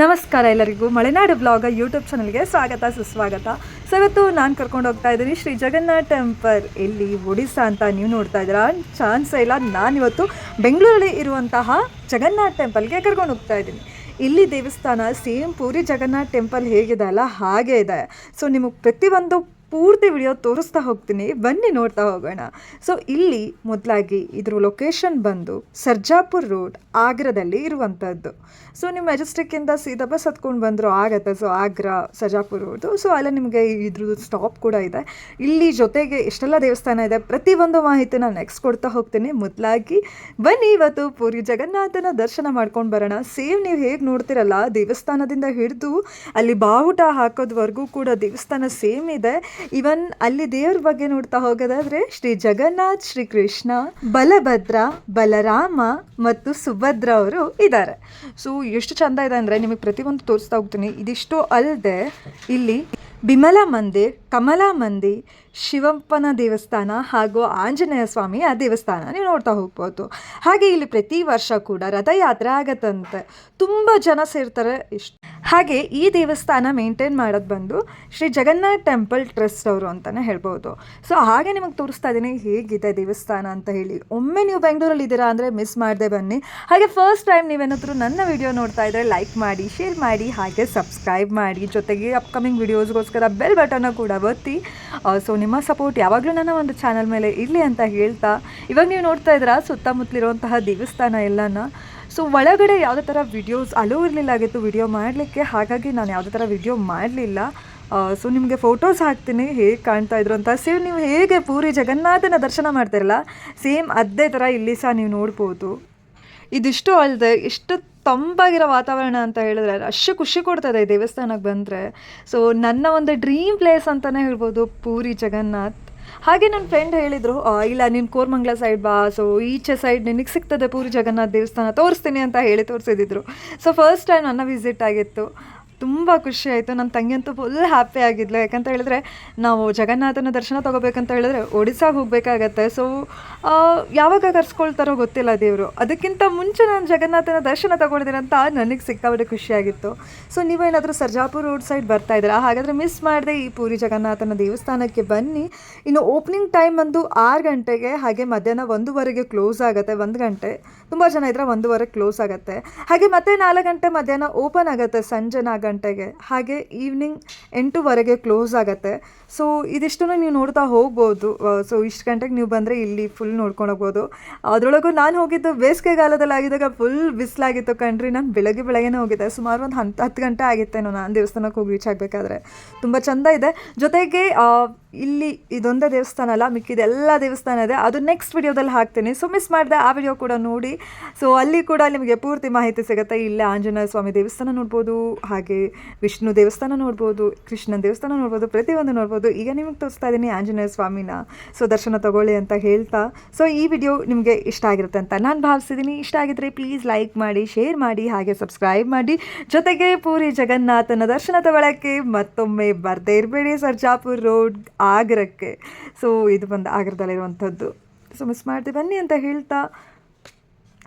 ನಮಸ್ಕಾರ ಎಲ್ಲರಿಗೂ. Malenadu blog YouTube ಚಾನಲ್ಗೆ ಸ್ವಾಗತ, ಸುಸ್ವಾಗತ. ಸೊ ಇವತ್ತು ನಾನು ಕರ್ಕೊಂಡು ಹೋಗ್ತಾ ಇದ್ದೀನಿ ಶ್ರೀ ಜಗನ್ನಾಥ್ ಟೆಂಪಲ್. ಇಲ್ಲಿ ಒಡಿಸ್ಸಾ ಅಂತ ನೀವು ನೋಡ್ತಾ ಇದ್ದೀರಾ? ಚಾನ್ಸ್ ಇಲ್ಲ. ನಾನಿವತ್ತು ಬೆಂಗಳೂರಲ್ಲಿ ಇರುವಂತಹ ಜಗನ್ನಾಥ್ ಟೆಂಪಲ್ಗೆ ಕರ್ಕೊಂಡು ಹೋಗ್ತಾ ಇದ್ದೀನಿ. ಇಲ್ಲಿ ದೇವಸ್ಥಾನ ಸೇಮ್ ಪೂರಿ ಜಗನ್ನಾಥ ಟೆಂಪಲ್ ಹೇಗಿದೆ ಅಲ್ಲ? ಹಾಗೆ ಇದೆ. ಸೊ ನಿಮಗೆ ಪ್ರತಿಯೊಂದು ಪೂರ್ತಿ ವಿಡಿಯೋ ತೋರಿಸ್ತಾ ಹೋಗ್ತೀನಿ. ಬನ್ನಿ ನೋಡ್ತಾ ಹೋಗೋಣ. ಸೊ ಇಲ್ಲಿ ಮೊದಲಾಗಿ ಇದ್ರ ಲೊಕೇಶನ್ ಬಂದು ಸರ್ಜಾಪುರ್ ರೋಡ್ ಆಗ್ರಾದಲ್ಲಿ ಇರುವಂಥದ್ದು ಸೊ ನಿಮ್ಮ ಮೆಜೆಸ್ಟಿಕ್ಕಿಂದ ಸೀದಾ ಬಸ್ ಹತ್ಕೊಂಡು ಬಂದರೂ ಆಗತ್ತೆ. So Agara Sarjapur road so ಅಲ್ಲ ನಿಮಗೆ ಇದ್ರದ್ದು ಸ್ಟಾಪ್ ಕೂಡ ಇದೆ. ಇಲ್ಲಿ ಜೊತೆಗೆ ಎಷ್ಟೆಲ್ಲ ದೇವಸ್ಥಾನ ಇದೆ, ಪ್ರತಿಯೊಂದು ಮಾಹಿತಿ ನಾನು ನೆಕ್ಸ್ಟ್ ಕೊಡ್ತಾ ಹೋಗ್ತೀನಿ. ಮೊದಲಾಗಿ ಬನ್ನಿ ಇವತ್ತು ಪೂರಿ ಜಗನ್ನಾಥನ ದರ್ಶನ ಮಾಡ್ಕೊಂಡು ಬರೋಣ. ಸೇಮ್ ನೀವು ಹೇಗೆ ನೋಡ್ತಿರಲ್ಲ, ದೇವಸ್ಥಾನದಿಂದ ಹಿಡಿದು ಅಲ್ಲಿ ಬಾವುಟ ಹಾಕೋದ್ವರೆಗೂ ಕೂಡ ದೇವಸ್ಥಾನ ಸೇಮ್ ಇದೆ. ಇವನ್ ಅಲ್ಲಿ ದೇವ್ರ ಬಗ್ಗೆ ನೋಡ್ತಾ ಹೋಗೋದಾದ್ರೆ ಶ್ರೀ ಜಗನ್ನಾಥ್, ಶ್ರೀ ಕೃಷ್ಣ, ಬಲಭದ್ರ, ಬಲರಾಮ ಮತ್ತು ಸುಭದ್ರ ಅವರು ಇದ್ದಾರೆ. ಸೊ ಎಷ್ಟು ಚಂದ ಇದೆ ಅಂದರೆ ನಿಮಗೆ ಪ್ರತಿಯೊಂದು ತೋರಿಸ್ತಾ ಹೋಗ್ತೀನಿ. ಇದಿಷ್ಟು ಅಲ್ಲದೆ ಇಲ್ಲಿ ಬಿಮಲಾ ಮಂದಿರ್, ಕಮಲಾ ಮಂದಿ ಶಿವಪ್ಪನ ದೇವಸ್ಥಾನ ಹಾಗೂ ಆಂಜನೇಯ ಸ್ವಾಮಿಯ ದೇವಸ್ಥಾನ ನೀವು ನೋಡ್ತಾ ಹೋಗ್ಬೋದು. ಹಾಗೆ ಇಲ್ಲಿ ಪ್ರತಿ ವರ್ಷ ಕೂಡ ರಥಯಾತ್ರೆ ಆಗತ್ತಂತೆ. ತುಂಬ ಜನ ಸೇರ್ತಾರೆ ಇಷ್ಟು. ಹಾಗೆ ಈ ದೇವಸ್ಥಾನ ಮೇಂಟೈನ್ ಮಾಡೋದು ಬಂದು ಶ್ರೀ ಜಗನ್ನಾಥ್ ಟೆಂಪಲ್ ಟ್ರಸ್ಟ್ ಅವರು ಅಂತಲೇ ಹೇಳ್ಬೋದು. ಸೊ ಹಾಗೆ ನಿಮಗೆ ತೋರಿಸ್ತಾ ಇದ್ದೀನಿ, ಹೇಗಿದೆ ದೇವಸ್ಥಾನ ಅಂತ ಹೇಳಿ. ಒಮ್ಮೆ ನೀವು ಬೆಂಗಳೂರಲ್ಲಿ ಇದ್ದೀರಾ ಅಂದರೆ ಮಿಸ್ ಮಾಡದೆ ಬನ್ನಿ. ಹಾಗೆ ಫಸ್ಟ್ ಟೈಮ್ ನೀವೇನಾದರೂ ನನ್ನ ವಿಡಿಯೋ ನೋಡ್ತಾ ಇದ್ದರೆ ಲೈಕ್ ಮಾಡಿ ಶೇರ್ ಮಾಡಿ, ಹಾಗೆ ಸಬ್ಸ್ಕ್ರೈಬ್ ಮಾಡಿ. ಜೊತೆಗೆ ಅಪ್ಕಮಿಂಗ್ ವಿಡಿಯೋಸ್ಗೋಸ್ಕರ ಬೆಲ್ ಬಟನ್ನ ಕೂಡ ಒತ್ತಿ. ಸೊ ನಿಮ್ಮ ಸಪೋರ್ಟ್ ಯಾವಾಗಲೂ ನನ್ನ ಒಂದು ಚಾನಲ್ ಮೇಲೆ ಇರಲಿ ಅಂತ ಹೇಳ್ತಾ. ಇವಾಗ ನೀವು ನೋಡ್ತಾ ಇದ್ದೀರಾ, ಸುತ್ತಮುತ್ತಲಿರುವಂತಹ ದೇವಸ್ಥಾನ ಎಲ್ಲನ. ಸೊ ಒಳಗಡೆ ಯಾವುದೇ ಥರ ವಿಡಿಯೋಸ್ ಅಲೋ ಇರಲಿಲ್ಲ ಆಗಿತ್ತು ವಿಡಿಯೋ ಮಾಡಲಿಕ್ಕೆ. ಹಾಗಾಗಿ ನಾನು ಯಾವುದೇ ಥರ ವಿಡಿಯೋ ಮಾಡಲಿಲ್ಲ. ಸೊ ನಿಮಗೆ ಫೋಟೋಸ್ ಹಾಕ್ತೀನಿ, ಹೇಗೆ ಕಾಣ್ತಾ ಇದ್ರು ಅಂತ. ಸೇಮ್ ನೀವು ಹೇಗೆ ಪೂರಿ ಜಗನ್ನಾಥನ ದರ್ಶನ ಮಾಡ್ತಿರಲ್ಲ ಸೇಮ್ ಅದೇ ಥರ ಇಲ್ಲಿ ಸಹ ನೀವು ನೋಡ್ಬೋದು. ಇದಿಷ್ಟು ಅಲ್ಲದೆ ಇಷ್ಟು ತಂಪಾಗಿರೋ ವಾತಾವರಣ ಅಂತ ಹೇಳಿದ್ರೆ ಅಷ್ಟು ಖುಷಿ ಕೊಡ್ತದೆ ಈ ದೇವಸ್ಥಾನಕ್ಕೆ ಬಂದರೆ. ಸೊ ನನ್ನ ಒಂದು ಡ್ರೀಮ್ ಪ್ಲೇಸ್ ಅಂತಲೇ ಹೇಳ್ಬೋದು, ಪೂರಿ ಜಗನ್ನಾಥ್. ಹಾಗೆ ನನ್ನ ಫ್ರೆಂಡ್ ಹೇಳಿದರು ಇಲ್ಲ, ನೀನು ಕೋರ್ಮಂಗ್ಲ ಸೈಡ್ ಬಾ. ಸೊ ಈಚೆ ಸೈಡ್ ನಿನಗೆ ಸಿಗ್ತದೆ ಪೂರಿ ಜಗನ್ನಾಥ್ ದೇವಸ್ಥಾನ, ತೋರಿಸ್ತೀನಿ ಅಂತ ಹೇಳಿ ತೋರಿಸಿದ್ರು. ಸೊ ಫಸ್ಟ್ ಟೈಮ್ ನನ್ನ ವಿಸಿಟ್ ಆಗಿತ್ತು. ತುಂಬ ಖುಷಿ ಆಯಿತು. ನನ್ನ ತಂಗಿಯಂತೂ ಫುಲ್ ಹ್ಯಾಪಿ ಆಗಿದ್ಲು. ಯಾಕಂತ ಹೇಳಿದ್ರೆ, ನಾವು ಜಗನ್ನಾಥನ ದರ್ಶನ ತೊಗೋಬೇಕಂತ ಹೇಳಿದ್ರೆ ಒಡಿಸ್ಸಾಗೆ ಹೋಗಬೇಕಾಗತ್ತೆ. ಸೊ ಯಾವಾಗ ಕರ್ಸ್ಕೊಳ್ತಾರೋ ಗೊತ್ತಿಲ್ಲ ದೇವರು. ಅದಕ್ಕಿಂತ ಮುಂಚೆ ನಾನು ಜಗನ್ನಾಥನ ದರ್ಶನ ತೊಗೊಂಡಿದ್ದೀನಂತ ನನಗೆ ಸಿಕ್ಕಾಬಿಟ್ಟೆ ಖುಷಿಯಾಗಿತ್ತು ಸೊ ನೀವೇನಾದರೂ ಸರ್ಜಾಪುರ ರೋಡ್ ಸೈಡ್ ಬರ್ತಾ ಇದ್ದೀರಾ? ಹಾಗಾದರೆ ಮಿಸ್ ಮಾಡಿದೆ ಈ ಪೂರಿ ಜಗನ್ನಾಥನ ದೇವಸ್ಥಾನಕ್ಕೆ ಬನ್ನಿ. ಇನ್ನು ಓಪನಿಂಗ್ ಟೈಮ್ ಬಂದು ಆರು ಗಂಟೆಗೆ, ಹಾಗೆ ಮಧ್ಯಾಹ್ನ ಒಂದೂವರೆಗೆ ಕ್ಲೋಸ್ ಆಗುತ್ತೆ. ಒಂದು ಗಂಟೆ. ತುಂಬ ಜನ ಇದ್ರೆ ಒಂದೂವರೆಗೆ ಕ್ಲೋಸ್ ಆಗುತ್ತೆ. ಹಾಗೆ ಮತ್ತೆ ನಾಲ್ಕು ಗಂಟೆ ಮಧ್ಯಾಹ್ನ ಓಪನ್ ಆಗುತ್ತೆ ಸಂಜೆ ನಾಲ್ಕು ಗಂಟೆಗೆ. ಹಾಗೆ ಈವ್ನಿಂಗ್ ಎಂಟೂವರೆಗೆ ಕ್ಲೋಸ್ ಆಗುತ್ತೆ. ಸೊ ಇದಿಷ್ಟನ್ನು ನೀವು ನೋಡ್ತಾ ಹೋಗ್ಬೋದು. ಸೊ ಇಷ್ಟು ಗಂಟೆಗೆ ನೀವು ಬಂದರೆ ಇಲ್ಲಿ ಫುಲ್ ನೋಡ್ಕೊಂಡು ಹೋಗ್ಬೋದು. ಅದರೊಳಗೂ ನಾನು ಹೋಗಿದ್ದು ಬೇಸಿಗೆಗಾಲದಲ್ಲಿ ಆಗಿದ್ದಾಗ ಫುಲ್ ಬಿಸಿಲಾಗಿತ್ತು ಕಣ್ರಿ. ನಾನು ಬೆಳಗ್ಗೆ ಬೆಳಗ್ಗೆನೇ ಹೋಗಿದ್ದೆ. ಸುಮಾರು ಒಂದು ಹತ್ತು ಹತ್ತು ಗಂಟೆ ಆಗಿತ್ತೇನೋ ನಾನು ದೇವಸ್ಥಾನಕ್ಕೆ ಹೋಗಿ ರೀಚ್ ಆಗಬೇಕಾದ್ರೆ. ತುಂಬ ಚೆಂದ ಇದೆ. ಜೊತೆಗೆ ಇಲ್ಲಿ ಇದೊಂದೇ ದೇವಸ್ಥಾನ ಅಲ್ಲ, ಮಿಕ್ಕಿದ ಎಲ್ಲ ದೇವಸ್ಥಾನ ಇದೆ. ಅದು ನೆಕ್ಸ್ಟ್ ವಿಡಿಯೋದಲ್ಲಿ ಹಾಕ್ತೀನಿ. ಸೊ ಮಿಸ್ ಮಾಡಿದೆ ಆ ವಿಡಿಯೋ ಕೂಡ ನೋಡಿ. ಸೊ ಅಲ್ಲಿ ಕೂಡ ನಿಮಗೆ ಪೂರ್ತಿ ಮಾಹಿತಿ ಸಿಗುತ್ತೆ. ಇಲ್ಲೇ ಆಂಜನೇಯ ಸ್ವಾಮಿ ದೇವಸ್ಥಾನ ನೋಡ್ಬೋದು. ಹಾಗೆ ವಿಷ್ಣು ದೇವಸ್ಥಾನ ನೋಡ್ಬೋದು, ಕೃಷ್ಣನ ದೇವಸ್ಥಾನ ನೋಡ್ಬೋದು, ಪ್ರತಿಯೊಂದು ನೋಡ್ಬೋದು. ಈಗ ನಿಮಗೆ ತೋರಿಸ್ತಾ ಇದ್ದೀನಿ ಆಂಜನೇಯ ಸ್ವಾಮಿನ. ಸೊ ದರ್ಶನ ತಗೊಳ್ಳಿ ಅಂತ ಹೇಳ್ತಾ. ಸೊ ಈ ವಿಡಿಯೋ ನಿಮಗೆ ಇಷ್ಟ ಆಗಿರುತ್ತೆ ಅಂತ ನಾನು ಭಾವಿಸಿದ್ದೀನಿ ಇಷ್ಟ ಆಗಿದ್ರೆ ಪ್ಲೀಸ್ ಲೈಕ್ ಮಾಡಿ ಶೇರ್ ಮಾಡಿ, ಹಾಗೆ ಸಬ್ಸ್ಕ್ರೈಬ್ ಮಾಡಿ. ಜೊತೆಗೆ ಪೂರಿ ಜಗನ್ನಾಥನ ದರ್ಶನ ತಗೊಳ್ಳೋಕ್ಕೆ ಮತ್ತೊಮ್ಮೆ ಬರದೇ ಇರಬೇಡಿ ಸರ್ಜಾಪುರ್ ರೋಡ್ ಆಗ್ರಕ್ಕೆ. ಸೊ ಇದು ಬಂದು ಆಗ್ರದಲ್ಲಿರುವಂಥದ್ದು. ಸೊ ಮಿಸ್ ಮಾಡ್ತೀವಿ. ಬನ್ನಿ ಅಂತ ಹೇಳ್ತಾ.